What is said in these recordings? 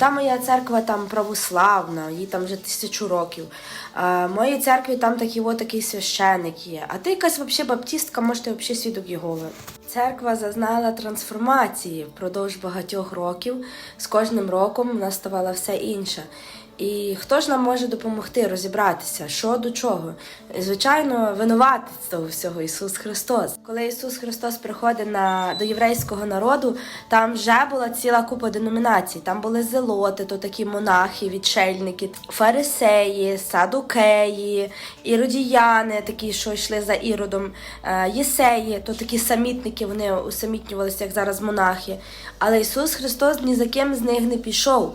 Та моя церква там православна, їй там вже тисячу років. В моїй церкві там такий о, такий священик є. А ти якась взагалі баптістка, може ти взагалі свідок Єгови. Церква зазнала трансформації впродовж багатьох років. З кожним роком вона ставала все інша. І хто ж нам може допомогти розібратися, що до чого? Звичайно, винуватець того всього Ісус Христос. Коли Ісус Христос приходить на, до єврейського народу, там вже була ціла купа деномінацій. Там були зелоти, то такі монахи, відшельники, фарисеї, садукеї, іродіяни, такі, що йшли за іродом, е, єсеї, то такі самітники, вони усамітнювалися, як зараз монахи. Але Ісус Христос ні за ким з них не пішов.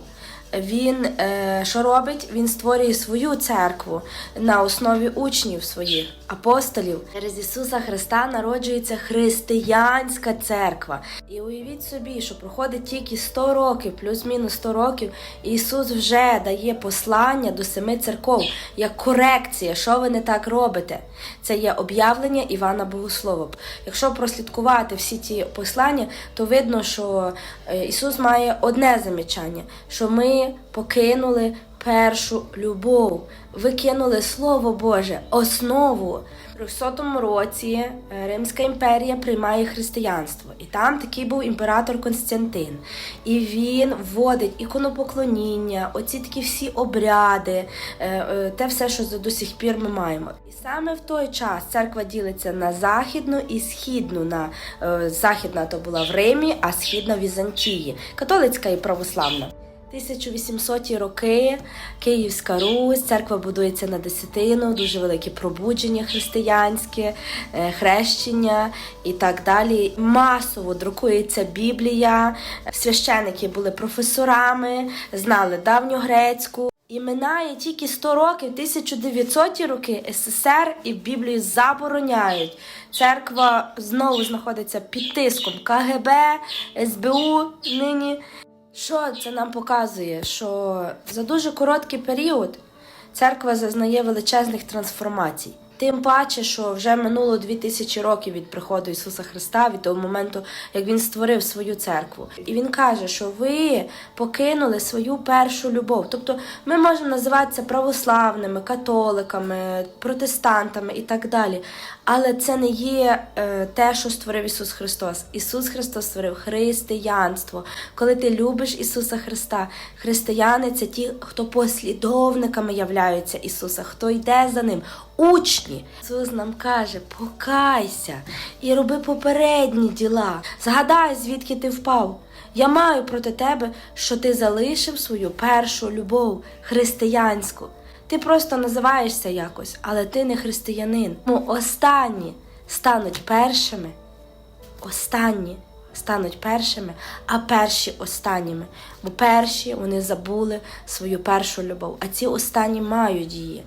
Він е, що робить? Він створює свою церкву на основі учнів своїх апостолів. Через Ісуса Христа народжується християнська церква. І уявіть собі, що проходить тільки 100 років, плюс-мінус 100 років, і Ісус вже дає послання до семи церков як корекція, що ви не так робите. Це є об'явлення Івана Богослова. Якщо прослідкувати всі ті послання, то видно, що е, Ісус має одне замічання, що ми покинули першу любов. Ви кинули Слово Боже, основу. У 300 році е, Римська імперія приймає християнство, і там такий був імператор Константин. І він вводить іконопоклоніння, оці такі всі обряди, е, е, те все, що до сих пір ми маємо. І саме в той час церква ділиться на західну і східну. На західна то була в Римі, а східна в Візантії, католицька і православна. 1800-ті роки Київська Русь, церква будується на десятину, дуже велике пробудження християнське, хрещення і так далі. Масово друкується Біблія. Священики були професорами, знали давньогрецьку. І минає тільки 100 років, 1900 роки СССР і Біблію забороняють. Церква знову знаходиться під тиском КГБ, СБУ нині. Що це нам показує? Що за дуже короткий період церква зазнає величезних трансформацій. Тим паче, що вже минуло 2000 років від приходу Ісуса Христа, від того моменту, як Він створив свою церкву. І Він каже, що ви покинули свою першу любов. Тобто ми можемо називатися православними, католиками, протестантами і так далі. Але це не є е, те, що створив Ісус Христос. Ісус Христос створив християнство. Коли ти любиш Ісуса Христа, християни це ті, хто послідовниками являються Ісуса, хто йде за ним. Учні. Ісус нам каже: покайся і роби попередні діла. Згадай, звідки ти впав. Я маю проти тебе, що ти залишив свою першу любов християнську. Ти просто називаєшся якось, але ти не християнин. Тому останні стануть першими, останні стануть першими, а перші останніми. Бо перші вони забули свою першу любов, а ці останні мають її.